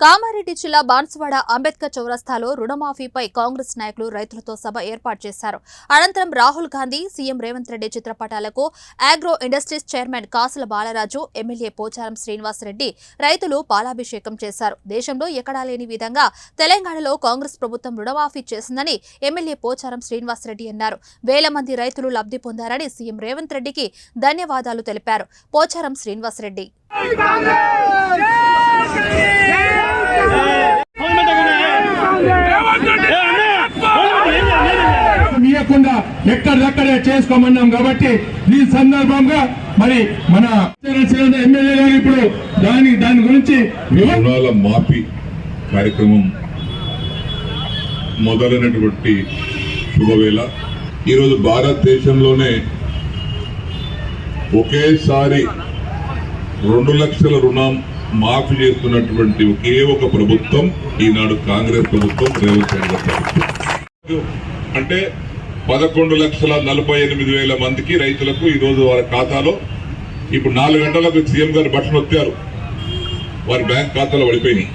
కామారెడ్డి జిల్లా బాన్సువాడ అంబేద్కర్ చౌరస్తాలో రుణమాఫీపై కాంగ్రెస్ నాయకులు రైతులతో సభ ఏర్పాటు చేశారు. అనంతరం Rahul Gandhi CM Revanth Reddy చిత్రపటాలకు agro industries chairman Kasula Balaraju MLA Pocharam Srinivasa Reddy రైతులు పాలాభిషేకం చేశారు. దేశంలో ఎక్కడా లేని విధంగా తెలంగాణలో కాంగ్రెస్ ప్రభుత్వం రుణమాఫీ చేసిందని ఎమ్మెల్యే పోచారం శ్రీనివాసరెడ్డి అన్నారు. వేల మంది రైతులు లబ్ధి పొందారని సీఎం రేవంత్ రెడ్డికి ధన్యవాదాలు తెలిపారు. పోచారం శ్రీనివాసరెడ్డి లేకుండా ఎక్కడిదక్కడే చేసుకోమన్నాం కాబట్టి ఈ సందర్భంగా మరి మన ఎమ్మెల్యే గారు ఇప్పుడు దాని దాని గురించి రుణాల మాఫీ కార్యక్రమం మొదలైనటువంటి శుభవేళ. ఈరోజు భారతదేశంలోనే ఒకేసారి రెండు లక్షల రుణం మాఫీ చేస్తున్నటువంటి ఒకే ఒక ప్రభుత్వం ఈనాడు కాంగ్రెస్ ప్రభుత్వం రేవంత్ రెడ్డి ప్రభుత్వం. అంటే పదకొండు లక్షల నలభై ఎనిమిది వేల మందికి రైతులకు ఈరోజు వారి ఖాతాలో ఇప్పుడు నాలుగు గంటలకు సీఎం గారు బట్టలు వచ్చారు వారి బ్యాంక్ ఖాతాలో పడిపోయినాయి.